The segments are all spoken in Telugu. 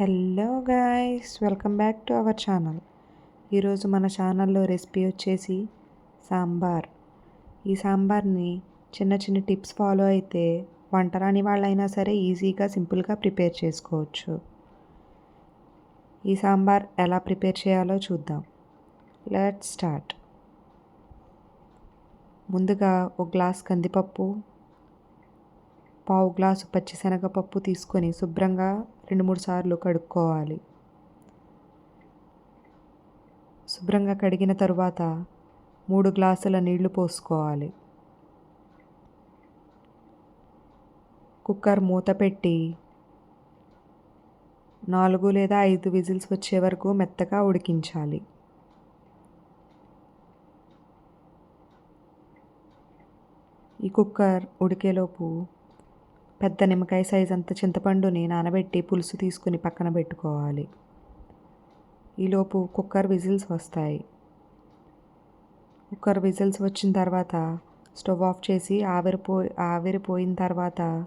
Hello guys welcome back to our channel. ఈరోజు మన ఛానల్లో రెసిపీ వచ్చేసి సాంబార్. ఈ సాంబార్ని చిన్న చిన్న టిప్స్ ఫాలో అయితే వంట రాని వాళ్ళైనా సరే ఈజీగా సింపుల్గా ప్రిపేర్ చేసుకోవచ్చు. ఈ సాంబార్ ఎలా ప్రిపేర్ చేయాలో చూద్దాం. Let start. ముందుగా ఒక గ్లాస్ కందిపప్పు పావు గ్లాసు పచ్చిశనగపప్పు తీసుకొని శుభ్రంగా రెండు మూడు సార్లు కడుక్కోవాలి. శుభ్రంగా కడిగిన తరువాత మూడు గ్లాసుల నీళ్ళు పోసుకోవాలి. కుక్కర్ మూత పెట్టి నాలుగు లేదా ఐదు విజిల్స్ వచ్చే వరకు మెత్తగా ఉడికించాలి. ఈ కుక్కర్ ఉడికేలోపు పెద్ద నిమ్మకాయ సైజ్ అంత చింతపండుని నానబెట్టి పులుసు తీసుకుని పక్కన పెట్టుకోవాలి. ఈలోపు కుక్కర్ విజిల్స్ వస్తాయి. కుక్కర్ విజిల్స్ వచ్చిన తర్వాత స్టవ్ ఆఫ్ చేసి ఆవిరిపో ఆవిరిపోయిన తర్వాత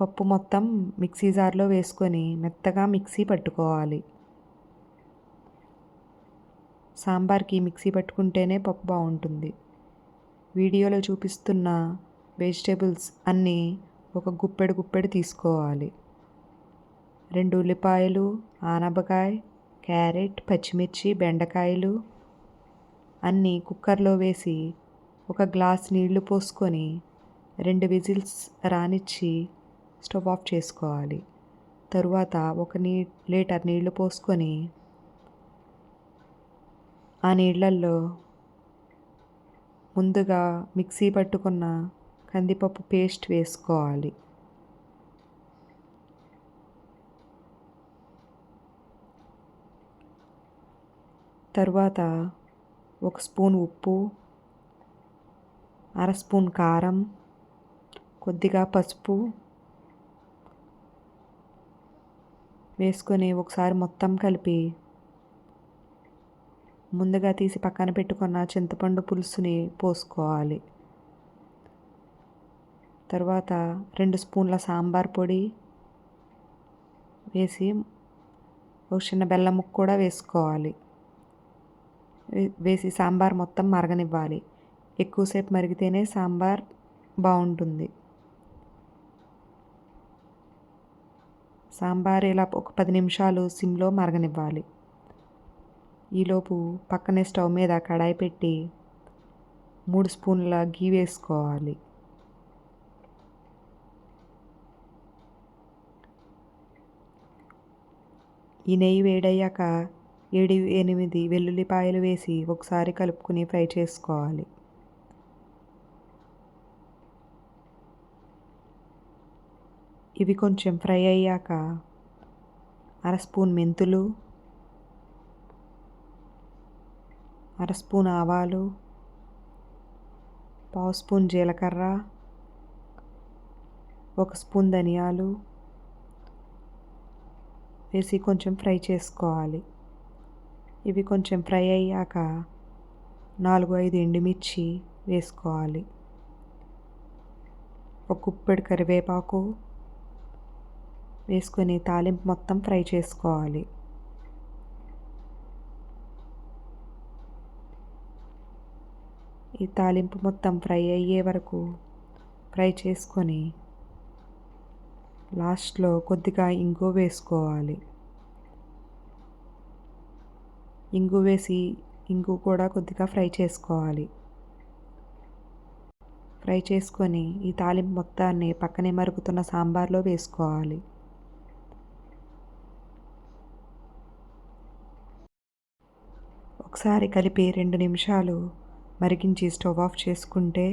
పప్పు మొత్తం మిక్సీ జార్లో వేసుకొని మెత్తగా మిక్సీ పట్టుకోవాలి. సాంబార్కి మిక్సీ పట్టుకుంటేనే పప్పు బాగుంటుంది. వీడియోలో చూపిస్తున్న వెజిటేబుల్స్ అన్నీ ఒక గుప్పెడు గుప్పెడు తీసుకోవాలి. రెండు ఉల్లిపాయలు ఆనపకాయ క్యారెట్ పచ్చిమిర్చి బెండకాయలు అన్నీ కుక్కర్లో వేసి ఒక గ్లాస్ నీళ్ళు పోసుకొని రెండు విజిల్స్ రానిచ్చి స్టవ్ ఆఫ్ చేసుకోవాలి. తరువాత ఒక నీ లీటర్ నీళ్ళు పోసుకొని ఆ నీళ్ళల్లో ముందుగా మిక్సీ పట్టుకున్న కందిపప్పు పేస్ట్ వేసుకోవాలి. తర్వాత ఒక స్పూన్ ఉప్పు అర స్పూన్ కారం కొద్దిగా పసుపు వేసుకొని ఒకసారి మొత్తం కలిపి ముందుగా తీసి పక్కన పెట్టుకున్న చింతపండు పులుసుని పోసుకోవాలి. తర్వాత రెండు స్పూన్ల సాంబార్ పొడి వేసి ఒక చిన్న బెల్లం ముక్క కూడా వేసుకోవాలి. వేసి సాంబార్ మొత్తం మరగనివ్వాలి. ఎక్కువసేపు మరిగితేనే సాంబార్ బాగుంటుంది. సాంబార్ ఇలా ఒక పది నిమిషాలు సిమ్లో మరగనివ్వాలి. ఈలోపు పక్కనే స్టవ్ మీద కడాయి పెట్టి మూడు స్పూన్ల గీ వేసుకోవాలి. ఈ నెయ్యి వేడయ్యాక ఏడు ఎనిమిది వెల్లుల్లిపాయలు వేసి ఒకసారి కలుపుకుని ఫ్రై చేసుకోవాలి. ఇవి కొంచెం ఫ్రై అయ్యాక అర స్పూన్ మెంతులు అర స్పూన్ ఆవాలు పావు స్పూన్ జీలకర్ర ఒక స్పూన్ ధనియాలు వేసి కొంచెం ఫ్రై చేసుకోవాలి. ఇవి కొంచెం ఫ్రై అయ్యాక నాలుగు ఐదు ఎండుమిర్చి వేసుకోవాలి. ఒక కుప్పెడు కరివేపాకు వేసుకొని తాలింపు మొత్తం ఫ్రై చేసుకోవాలి. ఈ తాలింపు మొత్తం ఫ్రై అయ్యే వరకు ఫ్రై చేసుకొని లాస్ట్లో కొద్దిగా ఇంగు వేసుకోవాలి. ఇంగు వేసి ఇంగు కూడా కొద్దిగా ఫ్రై చేసుకోవాలి. ఫ్రై చేసుకొని ఈ తాలింపు మొత్తాన్ని పక్కనే మరుగుతున్న సాంబార్లో వేసుకోవాలి. ఒకసారి కలిపి రెండు నిమిషాలు మరిగించి స్టవ్ ఆఫ్ చేసుకుంటే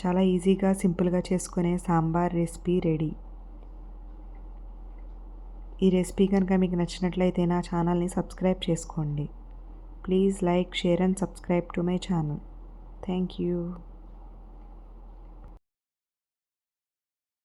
చాలా ఈజీగా సింపుల్గా చేసుకునే సాంబార్ రెసిపీ రెడీ. ఈ రెసిపీ కనుక మీకు నచ్చినట్లయితే నా ఛానల్ని సబ్స్క్రైబ్ చేసుకోండి. Please like share and subscribe to my channel. Thank you.